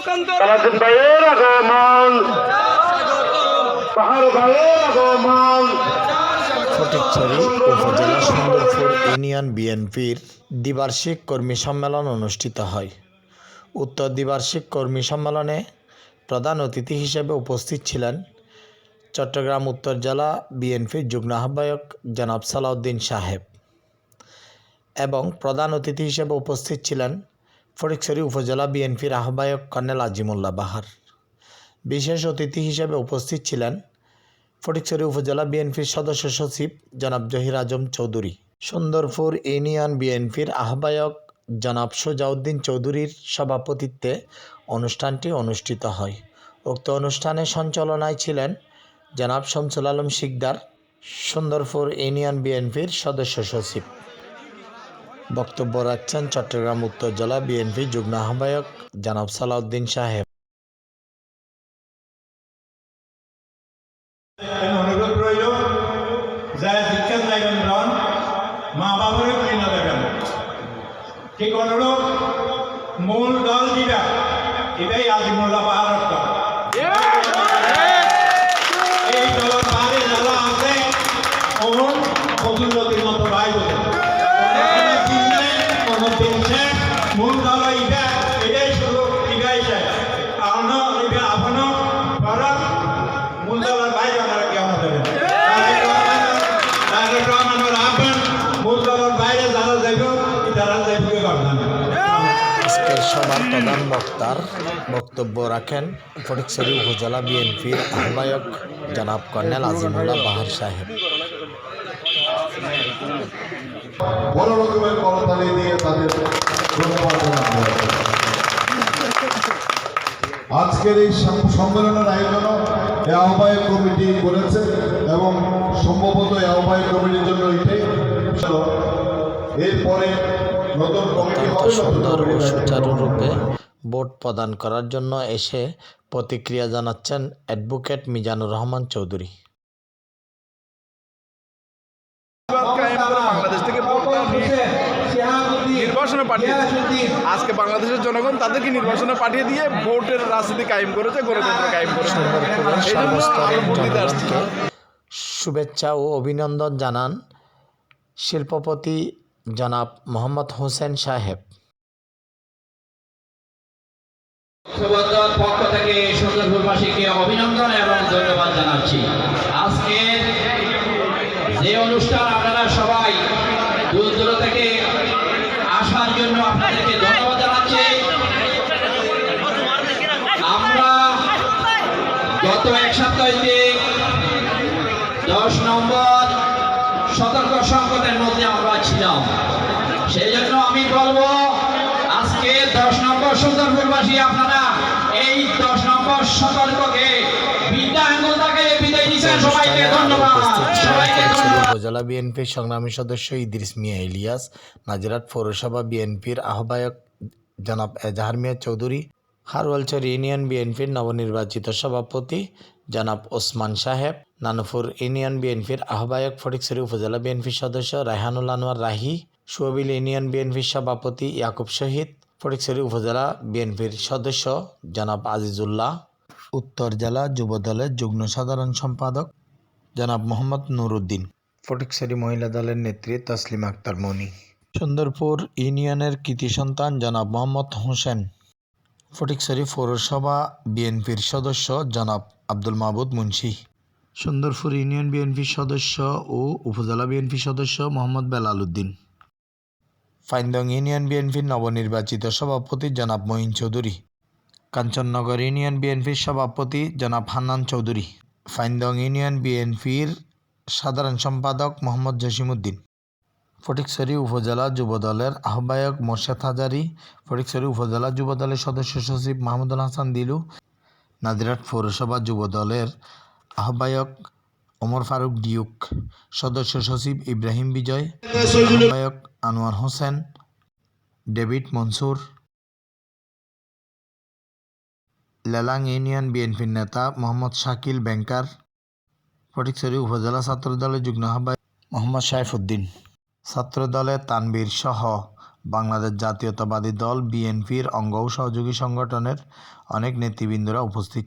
লোকান্তর ভাইয়ের আগমন। পাহাড় ভাইয়ের আগমন। ফটিকছড়ি উপজেলা সুন্দরপুর ইউনিয়ন বিএনপির দ্বিবার্ষিক কর্মী সম্মেলন অনুষ্ঠিত হয়। উত্তর দ্বিবার্ষিক কর্মী সম্মেলনে প্রধান অতিথি হিসেবে উপস্থিত ছিলেন চট্টগ্রাম উত্তর জেলা বিএনপির যুগ্ম আহ্বায়ক জনাব সালাউদ্দিন সাহেব। এবং প্রধান অতিথি হিসেবে উপস্থিত ছিলেন ফটিকছড়ি উপজেলা বিএনপির আহ্বায়ক কর্নেল আজিমুল্লাহ বাহার। বিশেষ অতিথি হিসেবে উপস্থিত ছিলেন ফটিকছড়ি উপজেলা বিএনপির সদস্য সচিব জনাব জহির আজম চৌধুরী। সুন্দরপুর ইউনিয়ন বিএনপির আহ্বায়ক জনাব সোজাউদ্দিন চৌধুরীর সভাপতিত্বে অনুষ্ঠানটি অনুষ্ঠিত হয়। উক্ত অনুষ্ঠানে সঞ্চালনায় ছিলেন জনাব শামসুল আলম শিকদার, সুন্দরপুর ইউনিয়ন বিএনপির সদস্য সচিব। বক্তব্য রাখছেন চট্টগ্রাম উত্তর জেলা বিএনপি যুগ্ম আহ্বায়ক জনাব সালাউদ্দিন সাহেব। ঠিক অনুরোধ, মূল দল দিবা এটাই আজিমুল্লাহ পাহাড় দল। সভার প্রধান বক্তার বক্তব্য রাখেন ফটিকছড়ি উপজেলা বিএনপির আহ্বায়ক জনাব কর্নেল আজিমুল্লাহ বাহার সাহেব তাদের। আজকের এই সম- সম্মেলনের আয়োজনও এই আহ্বায়ক কমিটি করেছে এবং সম্ভবত আহ্বায়ক কমিটির জন্য। এরপরে অত্যন্ত সুন্দর ও সুচারুরূপে ভোট প্রদান করার জন্য এসে প্রতিক্রিয়া জানাচ্ছেন অ্যাডভোকেট মিজানুর রহমান চৌধুরী। বাংলাদেশ থেকে ভোটটা নির্বাচনে পাঠিয়ে আজকে বাংলাদেশের জনগণ তাদেরকে নির্বাচনে পাঠিয়ে দিয়ে ভোটের রাজনীতি কায়েম করেছে গণতন্ত্র কায়েম করেছে। শুভেচ্ছা ও অভিনন্দন জানান শিল্পপতি জনাব মোহাম্মদ হোসেন সাহেব। পক্ষ থেকে সুন্দরপুরবাসীকে অভিনন্দন এবং ধন্যবাদ জানাচ্ছি। আজকের যে অনুষ্ঠান আপনারা সবাই দূর দূর থেকে আসার জন্য আপনাদেরকে ধন্যবাদ জানাচ্ছি। আমরা গত এক সপ্তাহে দশ নম্বর সতর্ক সংকটের মধ্যে আমরা ছিলাম। সেই জন্য আমি বলব আজকে দশ নম্বর সুন্দরপুরবাসী আপনারা এই দশ নম্বর সতর্ককে বিদ্যা আঙ্গুল তাকে বিদায় দিচ্ছেন সবাইকে ধন্যবাদ। সবাইকে উপজেলা বিএনপির সংগ্রামী সদস্য ইদ্রিস মিয়া ইলিয়াস নাজিরাট পৌরসভা বিএনপির আহ্বায়ক জনাব এজাহার মিয়া চৌধুরী হারওয়ালচর ইউনিয়ন বিএনপির নবনির্বাচিত সভাপতি জনাব ওসমান সাহেব, নানুপুর ইউনিয়ন বিএনপির আহ্বায়ক ফটিকছড়ি উপজেলা বিএনপির সদস্য রায়হানুল আনোয়ার রাহি, সুয়াবিল ইউনিয়ন বিএনপির সভাপতি ইয়াকুব শহীদ ফটিকছড়ি উপজেলা বিএনপির সদস্য জনাব আজিজুল্লাহ, উত্তর জেলা যুবদলের যুগ্ম সাধারণ সম্পাদক জনাব মোহাম্মদ নুরুদ্দিন ফটিকছড়ি মহিলা দলের নেত্রী তসলিমা আক্তার মনি। সুন্দরপুর ইউনিয়নের কৃতি সন্তান জনাব মোহাম্মদ হোসেন ফটিকছড়ি পৌরসভা বিএনপির সদস্য জনাব আব্দুল মাহবুদ মুন্সি। সুন্দরপুর ইউনিয়ন বিএনপির সদস্য ও উপজেলা বিএনপি সদস্য মোহাম্মদ বেলাল উদ্দিন। ফাইন্দং ইউনিয়ন বিএনপির নবনির্বাচিত সভাপতি জনাব মহিন চৌধুরী। কাঞ্চননগর ইউনিয়ন বিএনপির সভাপতি জনাব হান্নান চৌধুরী। ফাইন্দং ইউনিয়ন বিএনপির সাধারণ সম্পাদক মোহাম্মদ জসিমউদ্দিন। ফটিকছড়ি উপজেলা যুবদলের আহ্বায়ক মোর্শেদ হাজারি ফটিকছড়ি উপজেলা যুবদলের সদস্য সচিব মাহমুদুল হাসান দিলু নাদিরাট পৌরসভা যুবদলের আহ্বায়ক ওমর ফারুক ডিউক, সদস্য সচিব ইব্রাহিম বিজয়, আহ্বায়ক আনোয়ার হোসেন, ডেভিড মনসুর, লেলাং ইউনিয়ন বিএনপির নেতা মোহাম্মদ শাকিল ব্যাংকার ফটিকছড়ি উপজেলা ছাত্র দলের যুগ্ম আহ্বায়ক মোহাম্মদ সাইফুদ্দিন। ছাত্র তানবির তানবীর সহ বাংলাদেশ জাতীয়তাবাদী দল বিএনপির অঙ্গ সহযোগী সংগঠনের অনেক নেতৃবৃন্দরা উপস্থিত